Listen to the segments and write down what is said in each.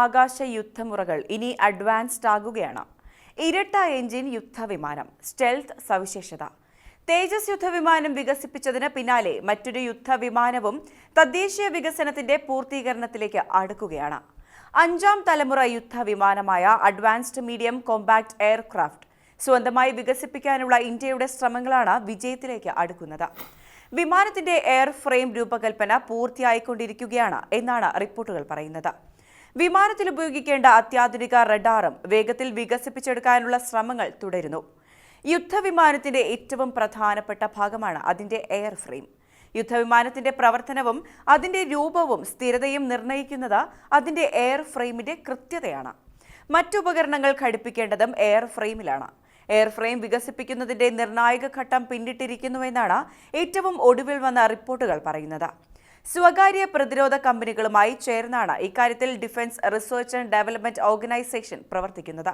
ആകാശ യുദ്ധമുറകൾ ഇനി അഡ്വാൻസ്ഡ് ആകുകയാണ്. ഇരട്ട എഞ്ചിൻ യുദ്ധവിമാനം സ്റ്റെൽത്ത് സവിശേഷത. തേജസ് യുദ്ധവിമാനം വികസിപ്പിച്ചതിന് പിന്നാലെ മറ്റൊരു യുദ്ധവിമാനവും തദ്ദേശീയ വികസനത്തിന്റെ പൂർത്തീകരണത്തിലേക്ക് അടുക്കുകയാണ്. അഞ്ചാം തലമുറ യുദ്ധവിമാനമായ അഡ്വാൻസ്ഡ് മീഡിയം കോമ്പാക്ട് എയർക്രാഫ്റ്റ് സ്വന്തമായി വികസിപ്പിക്കാനുള്ള ഇന്ത്യയുടെ ശ്രമങ്ങളാണ് വിജയത്തിലേക്ക് അടുക്കുന്നത്. വിമാനത്തിന്റെ എയർ ഫ്രെയിം രൂപകൽപ്പന പൂർത്തിയായിക്കൊണ്ടിരിക്കുകയാണ് എന്നാണ് റിപ്പോർട്ടുകൾ പറയുന്നത്. വിമാനത്തിൽ ഉപയോഗിക്കേണ്ട അത്യാധുനിക റഡാറും വേഗത്തിൽ വികസിപ്പിച്ചെടുക്കാനുള്ള ശ്രമങ്ങൾ തുടരുന്നു. യുദ്ധവിമാനത്തിന്റെ ഏറ്റവും പ്രധാനപ്പെട്ട ഭാഗമാണ് അതിന്റെ എയർ ഫ്രെയിം യുദ്ധവിമാനത്തിന്റെ പ്രവർത്തനവും അതിന്റെ രൂപവും സ്ഥിരതയും നിർണയിക്കുന്നത് അതിന്റെ എയർ ഫ്രെയിമിന്റെ കൃത്യതയാണ്. മറ്റുപകരണങ്ങൾ ഘടിപ്പിക്കേണ്ടതും എയർ ഫ്രെയിമിലാണ് എയർ ഫ്രെയിം വികസിപ്പിക്കുന്നതിന്റെ നിർണായക ഘട്ടം പിന്നിട്ടിരിക്കുന്നുവെന്നാണ് ഏറ്റവും ഒടുവിൽ വന്ന റിപ്പോർട്ടുകൾ പറയുന്നത്. സ്വകാര്യ പ്രതിരോധ കമ്പനികളുമായി ചേർന്നാണ് ഇക്കാര്യത്തിൽ Defence Research and Development Organisation പ്രവർത്തിക്കുന്നത്.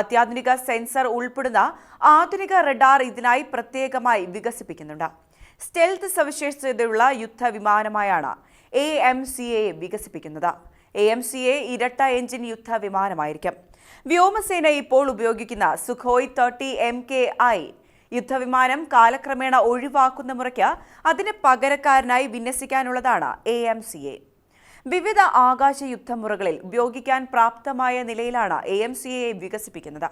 അത്യാധുനിക സെൻസർ ഉൾപ്പെടുന്ന ആധുനിക റഡാർ ഇതിനായി പ്രത്യേകമായി വികസിപ്പിക്കുന്നുണ്ട്. സ്റ്റെൽത്ത് സവിശേഷതയുള്ള യുദ്ധവിമാനമായാണ് എ എം സി എ വികസിപ്പിക്കുന്നത്. എ എം സി എ ഇരട്ട എഞ്ചിൻ യുദ്ധ വിമാനമായിരിക്കും വ്യോമസേന ഇപ്പോൾ ഉപയോഗിക്കുന്ന Sukhoi thirty M K I യുദ്ധവിമാനം കാലക്രമേണ ഒഴിവാക്കുന്ന മുറയ്ക്ക് അതിന് പകരക്കാരനായി വിന്യസിക്കാനുള്ളതാണ് എ എം സി എ. വിവിധ ആകാശ യുദ്ധമുറകളിൽ ഉപയോഗിക്കാൻ പ്രാപ്തമായ നിലയിലാണ് എ എം സി എ വികസിപ്പിക്കുന്നത്.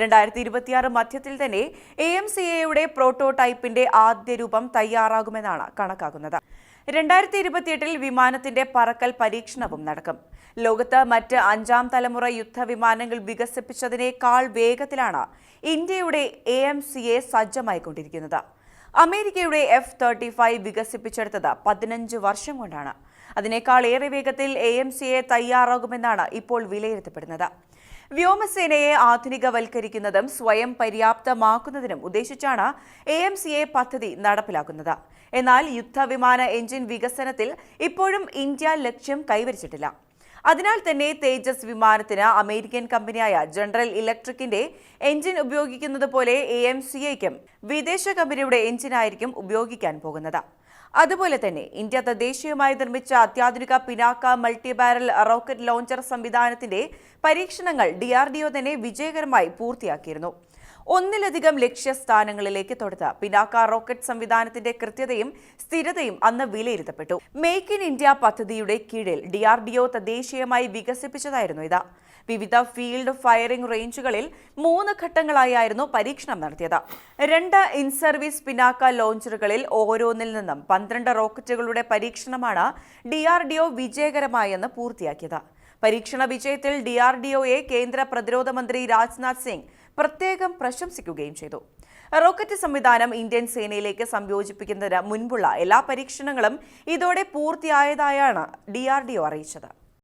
രണ്ടായിരത്തി ഇരുപത്തിയാറ് മധ്യത്തിൽ തന്നെ എ എം സി എയുടെ പ്രോട്ടോടൈപ്പിന്റെ ആദ്യ രൂപം തയ്യാറാകുമെന്നാണ് കണക്കാക്കുന്നത്. രണ്ടായിരത്തി ഇരുപത്തിയെട്ടിൽ വിമാനത്തിന്റെ പറക്കൽ പരീക്ഷണവും നടക്കും. ലോകത്ത് മറ്റ് അഞ്ചാം തലമുറ യുദ്ധവിമാനങ്ങൾ വികസിപ്പിച്ചതിനേക്കാൾ വേഗത്തിലാണ് ഇന്ത്യയുടെ എ എം സി എ സജ്ജമായിക്കൊണ്ടിരിക്കുന്നത്. അമേരിക്കയുടെ എഫ് തേർട്ടി ഫൈവ് വികസിപ്പിച്ചെടുത്തത് പതിനഞ്ച് വർഷം കൊണ്ടാണ്. അതിനേക്കാൾ ഏറെ വേഗത്തിൽ എ എം സി എ തയ്യാറാകുമെന്നാണ് ഇപ്പോൾ വിലയിരുത്തപ്പെടുന്നത്. വ്യോമസേനയെ ആധുനികവൽക്കരിക്കുന്നതും സ്വയം പര്യാപ്തമാക്കുന്നതിനും ഉദ്ദേശിച്ചാണ് എ എം സി എ പദ്ധതി നടപ്പിലാക്കുന്നത്. എന്നാൽ യുദ്ധവിമാന എഞ്ചിൻ വികസനത്തിൽ ഇപ്പോഴും ഇന്ത്യ ലക്ഷ്യം കൈവരിച്ചിട്ടില്ല. അതിനാൽ തന്നെ തേജസ് വിമാനത്തിന് അമേരിക്കൻ കമ്പനിയായ ജനറൽ ഇലക്ട്രിക്കിന്റെ എഞ്ചിൻ ഉപയോഗിക്കുന്നത് പോലെ എ എം സി എക്കും വിദേശ കമ്പനിയുടെ എഞ്ചിനായിരിക്കും ഉപയോഗിക്കാൻ പോകുന്നത്. അതുപോലെ തന്നെ ഇന്ത്യ തദ്ദേശീയമായി നിർമ്മിച്ച അത്യാധുനിക പിനാക്ക മൾട്ടിബാരൽ റോക്കറ്റ് ലോഞ്ചർ സംവിധാനത്തിന്റെ പരീക്ഷണങ്ങൾ ഡിആർഡിഒ ആർ തന്നെ വിജയകരമായി പൂർത്തിയാക്കിയിരുന്നു. ഒന്നിലധികം ലക്ഷ്യസ്ഥാനങ്ങളിലേക്ക് തൊടുത്ത. പിനാക്ക റോക്കറ്റ് സംവിധാനത്തിന്റെ കൃത്യതയും സ്ഥിരതയും അന്ന് വിലയിരുത്തപ്പെട്ടു. മേക്ക് ഇൻ ഇന്ത്യ പദ്ധതിയുടെ കീഴിൽ ഡി ആർ ഡി ഒ തദ്ദേശീയമായി വികസിപ്പിച്ചതായിരുന്നു ഇത്. വിവിധ ഫീൽഡ് ഫയറിംഗ് റേഞ്ചുകളിൽ മൂന്ന് ഘട്ടങ്ങളായിരുന്നു പരീക്ഷണം നടത്തിയത്. രണ്ട് ഇൻ സർവീസ് പിനാക്ക ലോഞ്ചറുകളിൽ ഓരോന്നിൽ നിന്നും പന്ത്രണ്ട് റോക്കറ്റുകളുടെ പരീക്ഷണമാണ് ഡി ആർ ഡി ഒ വിജയകരമായെന്ന് പൂർത്തിയാക്കിയത്. പരീക്ഷണ വിജയത്തിൽ ഡി ആർ ഡി ഒയെ കേന്ദ്ര പ്രതിരോധ മന്ത്രി രാജ്നാഥ് സിംഗ് പ്രത്യേകം പ്രശംസിക്കുകയും ചെയ്തു. റോക്കറ്റ് സംവിധാനം ഇന്ത്യൻ സേനയിലേക്ക് സംയോജിപ്പിക്കുന്നതിന് മുൻപുള്ള എല്ലാ പരീക്ഷണങ്ങളും ഇതോടെ പൂർത്തിയായതായാണ് ഡി അറിയിച്ചത്.